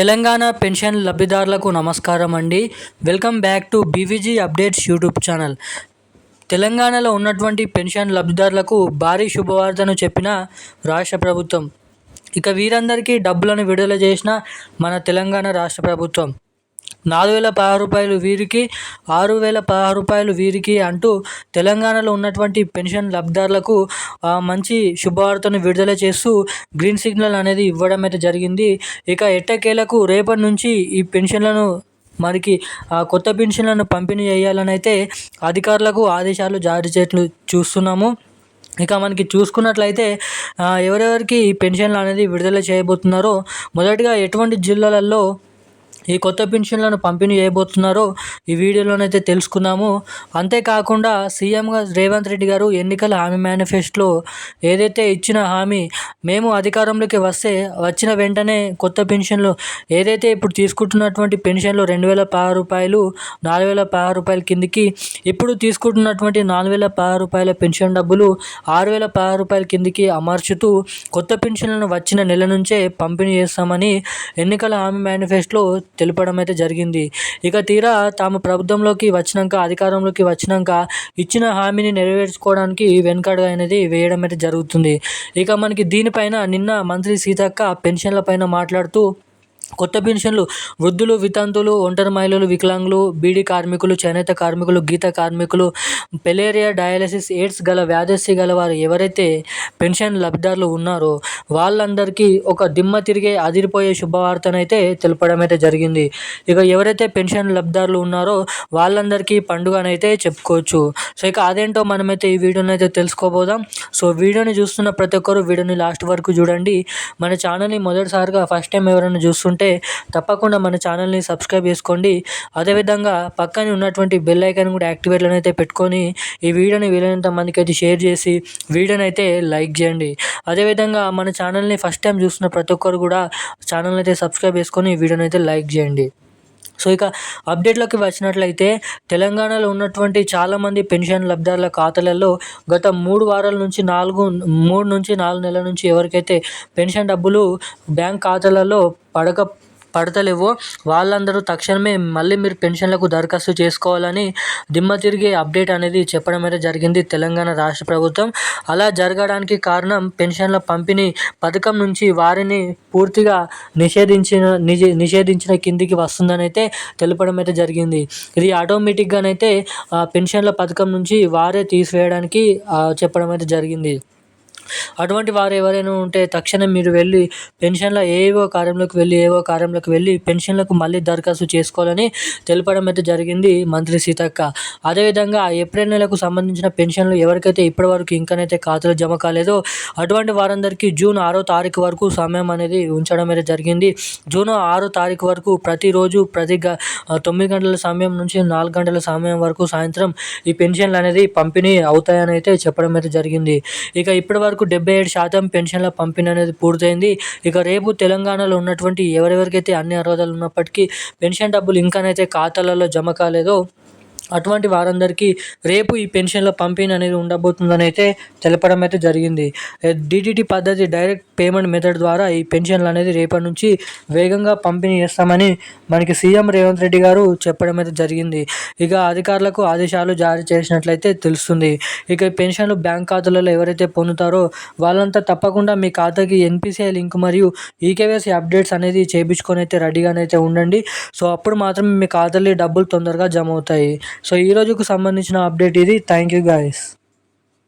Telangana pension లబ్ధిదారులకు నమస్కారం అండి. Welcome back to BVG updates YouTube channel. తెలంగాణలో ఉన్నటువంటి పెన్షన్ లబ్ధిదారులకు భారీ శుభవార్తను చెప్పిన రాష్ట్ర ప్రభుత్వం. ఇక వీరందరికీ డబ్బులను విడుదల చేసిన మన తెలంగాణ రాష్ట్ర ప్రభుత్వం. నాలుగు వేల పదహారు రూపాయలు వీరికి ఆరు వేల పదహారు రూపాయలు వీరికి అంటూ తెలంగాణలో ఉన్నటువంటి పెన్షన్ లబ్ధిదారులకు మంచి శుభవార్తను విడుదల చేస్తూ గ్రీన్ సిగ్నల్ అనేది ఇవ్వడం అయితే జరిగింది. ఇక ఎట్టకేలకు రేపటి నుంచి ఈ పెన్షన్లను మనకి కొత్త పెన్షన్లను పంపిణీ చేయాలని అయితే అధికారులకు ఆదేశాలు జారీ చేయట్లు చూస్తున్నాము. ఇక మనకి చూసుకున్నట్లయితే ఎవరెవరికి ఈ పెన్షన్లు అనేది విడుదల చేయబోతున్నారో మొదటిగా ఎటువంటి జిల్లాలలో ఈ కొత్త పెన్షన్లను పంపిణీ చేయబోతున్నారో ఈ వీడియోలోనైతే తెలుసుకుందాము. అంతేకాకుండా సీఎంగా రేవంత్ రెడ్డి గారు ఎన్నికల హామీ మేనిఫెస్టోలో ఏదైతే ఇచ్చిన హామీ మేము అధికారంలోకి వస్తే వచ్చిన వెంటనే కొత్త పెన్షన్లు ఏదైతే ఇప్పుడు తీసుకుంటున్నటువంటి పెన్షన్లు రెండు వేల పదహారు రూపాయలు నాలుగు వేల పదహారు రూపాయల కిందికి ఇప్పుడు తీసుకుంటున్నటువంటి నాలుగు వేల పదహారు రూపాయల పెన్షన్ డబ్బులు ఆరు వేల పదహారు రూపాయల కిందికి అమర్చుతూ కొత్త పెన్షన్లను వచ్చిన నెల నుంచే పంపిణీ చేస్తామని ఎన్నికల హామీ మేనిఫెస్టోలో తెలపడం అయితే జరిగింది. ఇక తీరా తాము ప్రభుత్వంలోకి వచ్చినాక అధికారంలోకి వచ్చినాక ఇచ్చిన హామీని నెరవేర్చుకోవడానికి వెనుకడుగు అనేది వేయడం అయితే జరుగుతుంది. ఇక మనకి దీనిపైన నిన్న మంత్రి సీతక్క పెన్షన్ల పైన మాట్లాడుతూ కొత్త పెన్షన్లు వృద్ధులు వితంతులు ఒంటరి మహిళలు వికలాంగులు బీడీ కార్మికులు చేనేత కార్మికులు గీత కార్మికులు పెలేరియా డయాలసిస్ ఎయిడ్స్ గల వ్యాధస్సి గల వారు ఎవరైతే పెన్షన్ లబ్ధిదారులు ఉన్నారో వాళ్ళందరికీ ఒక దిమ్మ తిరిగే అదిరిపోయే శుభవార్తనైతే తెలపడం అయితే జరిగింది. ఇక ఎవరైతే పెన్షన్ లబ్ధిదారులు ఉన్నారో వాళ్ళందరికీ పండుగనైతే చెప్పుకోవచ్చు. సో ఇక అదేంటో మనమైతే ఈ వీడియోని అయితే తెలుసుకోబోదాం. సో వీడియోని చూస్తున్న ప్రతి ఒక్కరు వీడియోని లాస్ట్ వరకు చూడండి. మన ఛానల్ని మొదటిసారిగా ఫస్ట్ టైం ఎవరైనా చూస్తుంటే ఉంటే తప్పకుండా మన ఛానల్ని సబ్స్క్రైబ్ చేసుకోండి. అదేవిధంగా పక్కనే ఉన్నటువంటి బెల్ ఐకాన్ కూడా యాక్టివేట్లను అయితే పెట్టుకొని ఈ వీడియోని వీలైనంత మందికి అయితే షేర్ చేసి వీడియోని అయితే లైక్ చేయండి. అదేవిధంగా మన ఛానల్ని ఫస్ట్ టైం చూస్తున్న ప్రతి ఒక్కరు కూడా ఛానల్ని అయితే సబ్స్క్రైబ్ చేసుకొని వీడియోని అయితే లైక్ చేయండి. సో ఇక అప్డేట్లోకి వచ్చినట్లయితే తెలంగాణలో ఉన్నటువంటి చాలామంది పెన్షన్ లబ్ధారుల ఖాతాలలో గత మూడు వారాల నుంచి నాలుగు మూడు నుంచి నాలుగు నెలల నుంచి ఎవరికైతే పెన్షన్ డబ్బులు బ్యాంక్ ఖాతాలలో పడక పడతలేవో? వాళ్ళందరూ తక్షణమే మళ్ళీ మీరు పెన్షన్లకు దరఖాస్తు చేసుకోవాలని దిమ్మ తిరిగి అప్డేట్ అనేది చెప్పడం అయితే జరిగింది తెలంగాణ రాష్ట్ర ప్రభుత్వం. అలా జరగడానికి కారణం పెన్షన్ల పంపిణీ పథకం నుంచి వారిని పూర్తిగా నిషేధించిన నిషేధించిన కిందికి వస్తుందని అయితే తెలపడం అయితే జరిగింది. ఇది ఆటోమేటిక్గానైతే పెన్షన్ల పథకం నుంచి వారే తీసివేయడానికి చెప్పడం అయితే జరిగింది. అటువంటి వారు ఎవరైనా ఉంటే తక్షణం మీరు వెళ్ళి పెన్షన్ల ఏవో కార్యంలోకి వెళ్ళి ఏవో కార్యంలోకి వెళ్ళి పెన్షన్లకు మళ్ళీ దరఖాస్తు చేసుకోవాలని తెలపడం అయితే జరిగింది మంత్రి సీతక్క. అదేవిధంగా ఏప్రిల్ నెలకు సంబంధించిన పెన్షన్లు ఎవరికైతే ఇప్పటివరకు ఇంకనైతే ఖాతాలు జమ కాలేదో అటువంటి వారందరికీ జూన్ ఆరో తారీఖు వరకు సమయం అనేది ఉంచడం అయితే జరిగింది. జూన్ ఆరో తారీఖు వరకు ప్రతిరోజు ప్రతి గ తొమ్మిది గంటల సమయం నుంచి నాలుగు గంటల సమయం వరకు సాయంత్రం ఈ పెన్షన్లు అనేది పంపిణీ అవుతాయని అయితే చెప్పడం అయితే జరిగింది. ఇక ఇప్పటి వరకు డెబ్బై ఏడు శాతం పెన్షన్ల పంపిణీ అనేది పూర్తయింది. ఇక రేపు తెలంగాణలో ఉన్నటువంటి ఎవరెవరికైతే అన్ని అర్హతలు ఉన్నప్పటికీ పెన్షన్ డబ్బులు ఇంకానైతే ఖాతాలలో జమ కాలేదో అటువంటి వారందరికీ రేపు ఈ పెన్షన్ల పంపిణీ అనేది ఉండబోతుందని అయితే తెలపడం అయితే జరిగింది. డిటిటి పద్ధతి డైరెక్ట్ పేమెంట్ మెథడ్ ద్వారా ఈ పెన్షన్లు అనేది రేపటి నుంచి వేగంగా పంపిణీ చేస్తామని మనకి సీఎం రేవంత్ రెడ్డి గారు చెప్పడం అయితే జరిగింది. ఇక అధికారులకు ఆదేశాలు జారీ చేసినట్లయితే తెలుస్తుంది. ఇక పెన్షన్లు బ్యాంక్ ఖాతాలలో ఎవరైతే పొందుతారో వాళ్ళంతా తప్పకుండా మీ ఖాతాకి ఎన్పిసిఐ లింక్ మరియు ఈకేవైసీ అప్డేట్స్ అనేది చేయించుకొని అయితే రెడీగానైతే ఉండండి. సో అప్పుడు మాత్రమే మీ ఖాతాలో డబ్బులు తొందరగా జమ అవుతాయి. సో ఈ రోజుకు సంబంధించిన అప్డేట్ ఇది థ్యాంక్ యూ గాయస్